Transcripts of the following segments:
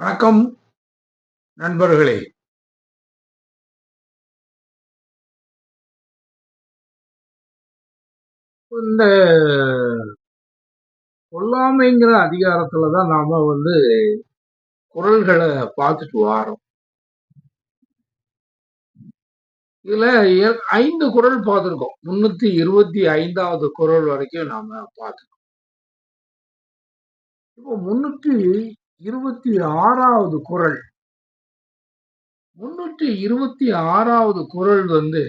வணக்கம் நண்பர்களே. இந்த கொல்லாமைங்கிற அதிகாரத்துல தான் நாம வந்து குரல்களை பார்த்துட்டு வாரோம். இதுல ஐந்து குரல் பார்த்துருக்கோம். முன்னூத்தி இருபத்தி ஐந்தாவது குரல் வரைக்கும் நாம பார்த்துருக்கோம் இப்போ முன்னூத்தி இருபத்தி ஆறாவது குரல். முன்னூற்றி இருபத்தி ஆறாவது குரல் வந்து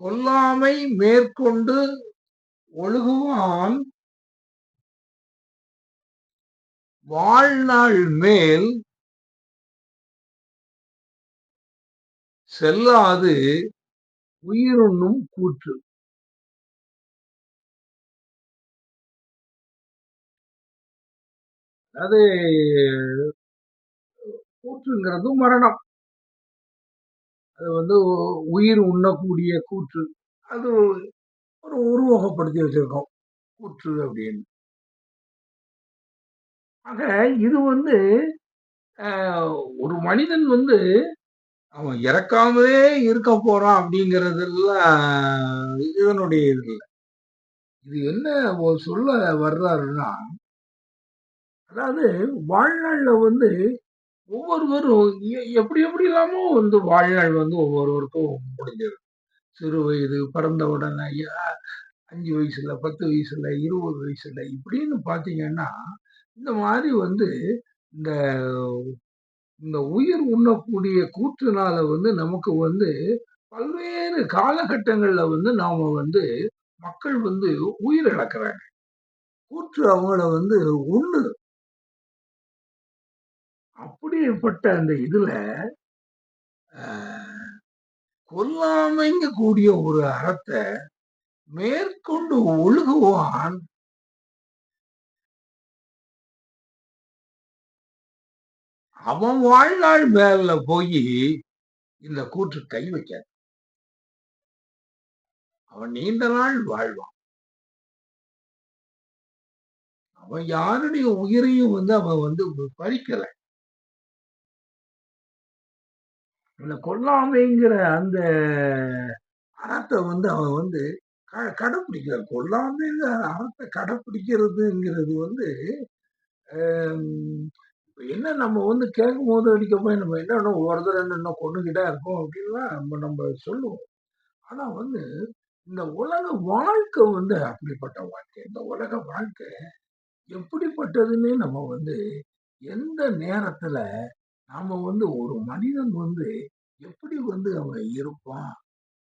கொல்லாமை மேற்கொண்டு ஒழுகுவான் வாழ்நாள் மேல் செல்லாது உயிருண்ணும் கூற்று. அது கூற்றுங்கிறது மரணம். அது வந்து உயிர் உண்ணக்கூடிய கூற்று. அது ஒரு உருவகப்படுத்தி வச்சிருக்கோம் கூற்று அப்படின்னு. ஆக இது வந்து ஆஹ், ஒரு மனிதன் வந்து அவன் இறக்காமலே இருக்க போறான் அப்படிங்கறதெல்லாம் இதனுடைய இது இல்லை. இது என்ன சொல்ல வர்றாருன்னா அதாவது வாழ்நாளில் வந்து ஒவ்வொருவரும் எப்படி எப்படி இல்லாமோ வந்து வாழ்நாள் வந்து ஒவ்வொருவருக்கும் முடிஞ்சது சிறு வயது பிறந்த உடனே அஞ்சு வயசுல பத்து வயசுல இருபது வயசுல இப்படின்னு பார்த்தீங்கன்னா இந்த மாதிரி வந்து இந்த இந்த உயிர் உண்ணக்கூடிய கூற்றுனால வந்து நமக்கு வந்து பல்வேறு காலகட்டங்களில் வந்து நாம் வந்து மக்கள் வந்து உயிர் இழக்கிறாங்க கூற்று அவங்கள வந்து உண்ணுது. அப்படிப்பட்ட அந்த இதுல ஆஹ், கொல்லாமைங்க கூடிய ஒரு அறத்தை மேற்கொண்டு ஒழுகுவான். அவன் வாழ்நாள் மேல போய் இந்த கூற்று கை வைக்காது. அவன் நீண்ட நாள் வாழ்வான். அவன் யாருடைய உயிரையும் வந்து அவன் வந்து பறிக்கலை. இந்த கொல்லாமைங்கிற அந்த அறத்தை வந்து அவன் வந்து க- கடைப்பிடிக்கிறார் கொல்லாமைங்கிற அறத்தை கடைப்பிடிக்கிறதுங்கிறது வந்து என்ன நம்ம வந்து கேட்கும் போது அடிக்க போய் நம்ம என்ன இன்னும் ஒருத்தர் என்ன இன்னும் கொண்டுகிட்டா இருக்கோம் அப்படின்லாம் நம்ம நம்ம சொல்லுவோம். ஆனால் வந்து இந்த உலக வாழ்க்கை வந்து அப்படிப்பட்ட வாழ்க்கை. இந்த உலக வாழ்க்கை எப்படிப்பட்டதுன்னு நம்ம வந்து எந்த நேரத்தில் நாம வந்து ஒரு மனிதன் வந்து எப்படி வந்து அவன் இருப்பான்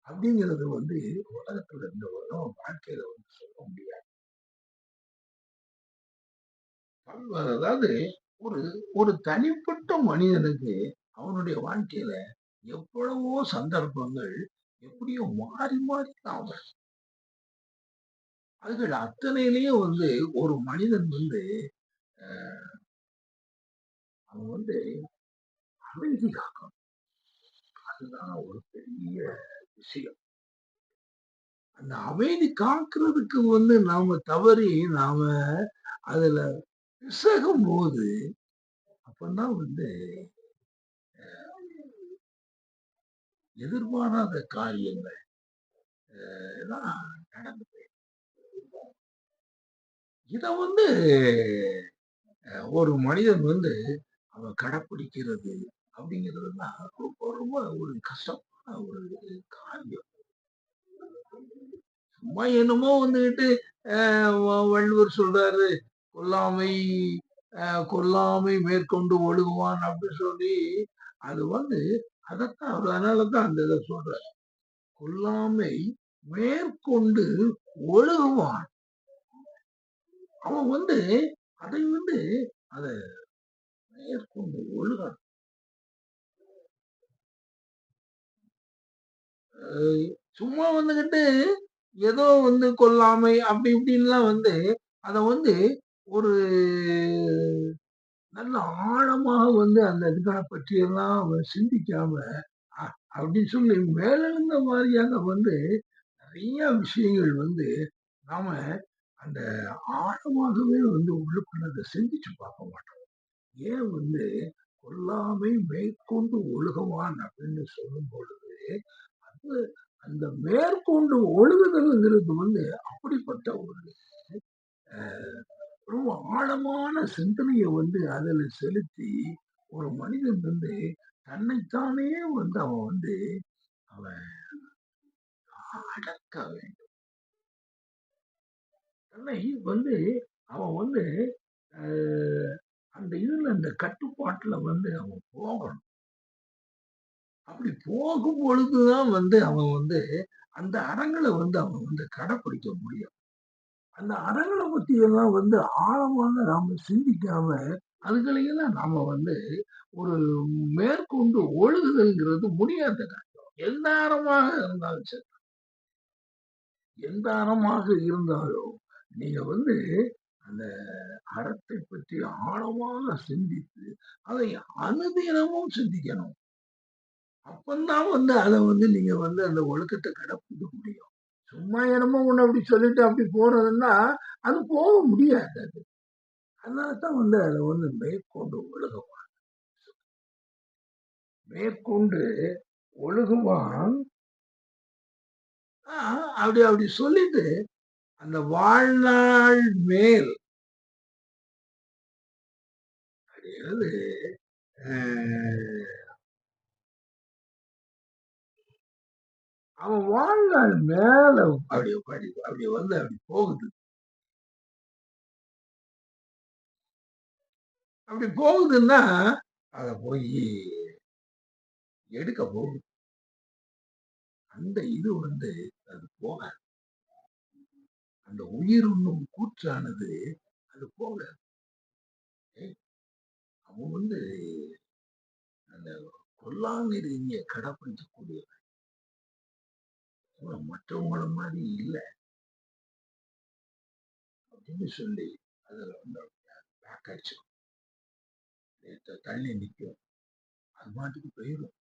அப்படிங்கிறது வந்து உலகத்துல இருந்த உலக வாழ்க்கையில வந்து சொல்ல முடியாது அதாவது ஒரு ஒரு தனிப்பட்ட மனிதனுக்கு அவனுடைய வாழ்க்கையில எவ்வளவோ சந்தர்ப்பங்கள் எப்படியோ மாறி மாறி தான் வரும். அதுகள் அத்தனையிலயும் வந்து ஒரு மனிதன் வந்து அஹ், அவன் வந்து அமைதி காக்கணும் அதுதான் ஒரு பெரிய விஷயம் அந்த அமைதி காக்கிறதுக்கு வந்து நாம தவறி நாம அதுல பிசகும் போது அப்பதான் வந்து எதிர்பாராத காரியங்கள் நடந்து போயிடும். இத வந்து ஒரு மனிதன் வந்து அவன் கடைப்பிடிக்கிறது அப்படிங்கிறது தான் ரொம்ப ரொம்ப ஒரு கஷ்டமான ஒரு காரியம். சும்மா என்னமோ வந்துகிட்டு வள்ளுவர் சொல்றாரு கொல்லாமை கொல்லாமை மேற்கொண்டு ஒழுகுவான் அப்படின்னு சொல்லி அது வந்து அதைத்தான் அவர் அதனாலதான் அந்த இதை சொல்றாரு. கொல்லாமை மேற்கொண்டு ஒழுகுவான் அவன் வந்து அதை வந்து அதை மேற்கொண்டு ஒழுகான் சும்மா வந்துகிட்டு ஏதோ வந்து கொல்லாமை அப்படி இப்படின்லாம் வந்து அதை வந்து ஒரு நல்ல ஆழமாக வந்து அந்த இதுகளை பற்றியெல்லாம் சிந்திக்காம அப்படின்னு சொல்லி மேலெழுந்த மாதிரியாக வந்து நிறைய விஷயங்கள் வந்து நாம அந்த ஆழமாகவே வந்து உள்ளுக்குள்ள அதை சிந்திச்சு பார்க்க மாட்டோம். ஏன் வந்து கொல்லாமை மேற்கொண்டு ஒழுகவான் அப்படின்னு சொல்லும் பொழுது அந்த மேற்கொண்டு ஒழுகுதல்ங்கிறது வந்து அப்படிப்பட்ட ஒரு அஹ், ரொம்ப ஆழமான சிந்தனையை வந்து அதில் செலுத்தி ஒரு மனிதன் வந்து தன்னைத்தானே வந்து அவன் வந்து அவன் அடக்க வேண்டும். தன்னை வந்து அவன் வந்து அந்த இதுல அந்த கட்டுப்பாட்டுல வந்து அவன் போகணும். அப்படி போகும் பொழுதுதான் வந்து அவன் வந்து அந்த அறங்களை வந்து அவன் வந்து கடைப்பிடிக்க முடியும். அந்த அறங்களை பத்தி எல்லாம் வந்து ஆழமாக நாம சிந்திக்காம அதுகளையெல்லாம் நாம வந்து ஒரு மேற்கொண்டு ஒழுகுதல்ங்கிறது முடியாத காரியம். எந்த அறமாக இருந்தாலும் சரி. எந்த அறமாக இருந்தாலும் நீங்க வந்து அந்த அறத்தை பற்றி ஆழமாக சிந்தித்து அதை அனுதினமும் சிந்திக்கணும். அப்பந்தான் வந்து அதை வந்து நீங்க வந்து அந்த ஒழுக்கத்தை கடைப்பிடிக்க முடியும். சும்மா என்னமோ ஒண்ணு அப்படி சொல்லிட்டு அப்படி போறதுன்னா அது போக முடியாது அது. அதனால தான் வந்து அதை வந்து மேற்கொண்டு ஒழுகுவான். மேற்கொண்டு ஒழுகுவான். ஆஹ் அப்படி அப்படி சொல்லிட்டு அந்த வாழ்நாள் மேல் அதாவது அவன் வாழ்நாள் மேல அப்படி படி அப்படி வந்து அப்படி போகுது. அப்படி போகுதுன்னா அதை போய் எடுக்க போகுது. அந்த இது வந்து அது போக அந்த உயிர் உண்ணும் கூற்றானது அது போக அவன் வந்து அந்த கொல்லாநெறிய கடைப்பிடிக்கக்கூடிய அவன் மற்றவங்கள மாதிரி இல்லை. அப்படின்னு சொல்லி அதில் வந்து பேக் ஆயிடுச்சு. தள்ளி நிற்கும் அது மாட்டுக்கு போயிடும்.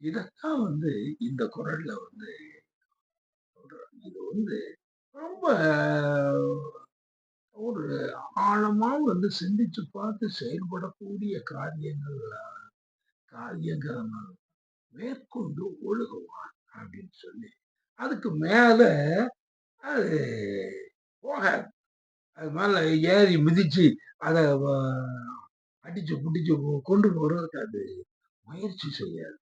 இதத்தான் வந்து இந்த குரல்ல வந்து இது வந்து ரொம்ப ஒரு ஆழமா வந்து சிந்திச்சு பார்த்து செயல்படக்கூடிய காரியங்கள் காரியங்கிறதுனால மேற்கொண்டு ஒழுகுவான் அப்படின்னு சொல்லி அதுக்கு மேல அது போகாது. அது மேல ஏறி மிதிச்சு அதை அடிச்சு பிடிச்சு கொண்டு போறதுக்கு அது முயற்சி செய்யாது.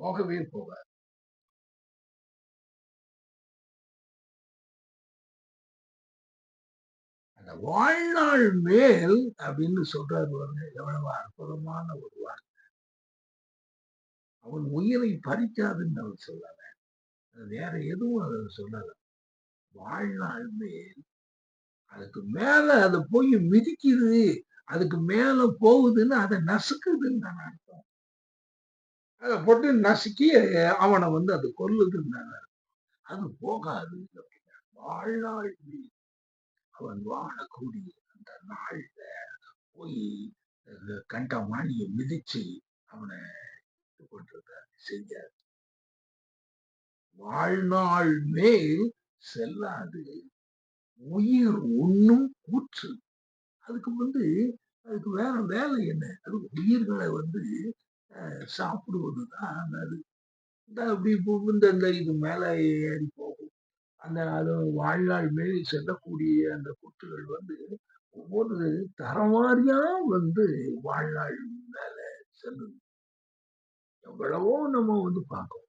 போகவே போகாது. அந்த வாழ்நாள் மேல் அப்படின்னு சொல்றாரு எவ்வளவு அற்புதமான ஒரு வார்த்தை. அவன் உயிரை பறிக்காதுன்னு அவர் சொல்லல. வேற எதுவும் அவர் சொல்லல. வாழ்நாள் மேல் அதுக்கு மேல அது போய் மிதிக்குது அதுக்கு மேல போகுதுன்னு அதை நசுக்குதுன்னு நான் அர்த்தம். அதை போட்டு நசுக்கி அவனை வந்து அது கொல்லுதுன்னு நான் அர்த்தம். அது போகாது அப்படின்னா வாழ்நாள் மேல் அவன் வாழக்கூடிய அந்த நாள்ல போய் அந்த கண்ட மாணியை மிதிச்சு அவனை இது கொண்டிருக்கார் செஞ்சார் வாழ்நாள் மேல் செல்லாது. உயிர் உண்ணும் கூற்று. அதுக்கு வந்து அதுக்கு வேற வேலை என்ன? அது உயிர்களை வந்து அஹ், சாப்பிடுவதுதான் அது இந்த அப்படி இந்த இந்த இது மேல ஏறி போகும். அந்த அது வாழ்நாள் மேல் செல்லக்கூடிய அந்த கூற்றுகள் வந்து ஒவ்வொரு தரவாரியா வந்து வாழ்நாள் மேல செல்லுது எவ்வளவோ நம்ம வந்து பார்க்கணும்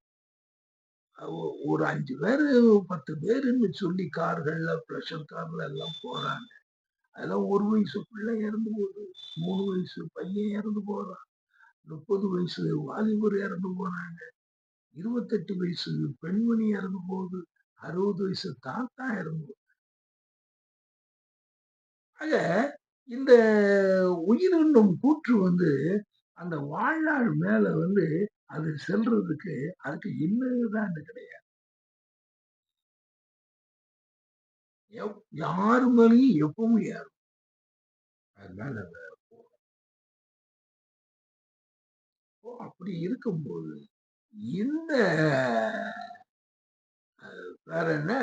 ஒரு அஞ்சு பேரு பத்து பேருன்னு சொல்லி கார்கள்ல ப்ரெஷர் கார்ல எல்லாம் போறாங்க. அதெல்லாம் ஒரு வயசு பிள்ளை இறந்து போகுது மூணு வயசு பையன் இறந்து போறான் முப்பது வயசு வாலிபர் இறந்து போறாங்க இருபத்தெட்டு வயசு பெண்மணி இறந்து போகுது அறுபது வயசு தாத்தா இறந்து போகுது. ஆக இந்த உயிரினும் கூற்று வந்து அந்த வாழ்நாள் மேல வந்து அது செல்றதுக்கு அதுக்கு இன்னுதான் கிடையாது. யாரு மேலேயும் எப்பவும் யாரும் அதனால அப்படி இருக்கும்போது இந்த வேற என்ன?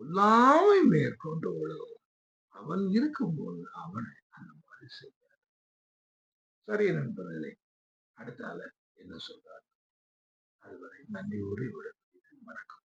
கொல்லாமை மேற்கொண்டு உலகம் அவன் இருக்கும்போது அவன் அந்த மாதிரி செய்வார் சரி நண்பர்களே அடுத்தால என்ன சொல்றார்? அதுவரை நன்றி உரை விட வணக்கம்.